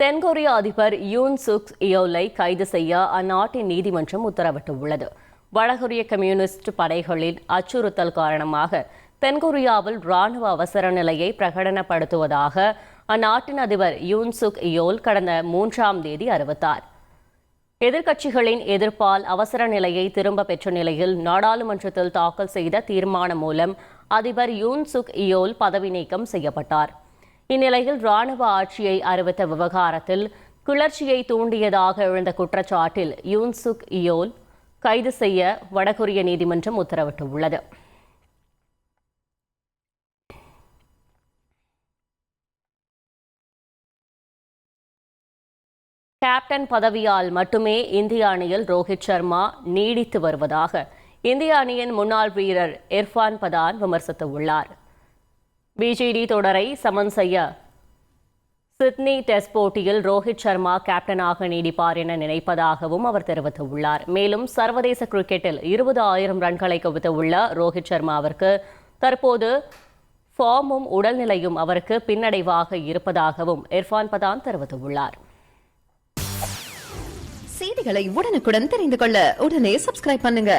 தென்கொரிய அதிபர் யூன் சுக் இயோலை கைது செய்ய அந்நாட்டின் நீதிமன்றம் உத்தரவிட்டுள்ளது. வடகொரிய கம்யூனிஸ்ட் படைகளின் அச்சுறுத்தல் காரணமாக தென்கொரியாவில் ராணுவ அவசர நிலையை பிரகடனப்படுத்துவதாக அந்நாட்டின் அதிபர் யூன் சுக் இயோல் கடந்த மூன்றாம் தேதி அறிவித்தார். எதிர்க்கட்சிகளின் எதிர்ப்பால் அவசர நிலையை திரும்ப பெற்ற நிலையில் நாடாளுமன்றத்தில் தாக்கல் செய்த தீர்மானம் மூலம் அதிபர் யூன் சுக் இயோல் பதவி நீக்கம் செய்யப்பட்டார். இந்நிலையில் ராணுவ ஆட்சியை அறிவித்த விவகாரத்தில் கிளர்ச்சியை தூண்டியதாக எழுந்த குற்றச்சாட்டில் யூன்சுக் இயோல் கைது செய்ய வடகொரிய நீதிமன்றம் உத்தரவிட்டுள்ளது. கேப்டன் பதவியால் மட்டுமே இந்திய அணியில் ரோஹித் சர்மா நீடித்து வருவதாக இந்திய அணியின் முன்னாள் வீரர் இர்ஃபான் பதான் விமர்சித்துள்ளார். பிஜிடி தொடரை சமன் செய்ய சிட்னி டெஸ்ட் போட்டியில் ரோஹித் சர்மா கேப்டனாக நீடிப்பார் என நினைப்பதாகவும் அவர் தெரிவித்துள்ளார். மேலும் சர்வதேச கிரிக்கெட்டில் இருபது ஆயிரம் ரன்களை குவித்துள்ள ரோஹித் சர்மாவிற்கு தற்போது ஃபார்மும் உடல்நிலையும் அவருக்கு பின்னடைவாக இருப்பதாகவும் இர்ஃபான் பதான் தெரிவித்துள்ளார். செய்திகளை உடனுக்குடன் தெரிந்து கொள்ள உடனே சப்ஸ்கிரைப் பண்ணுங்க.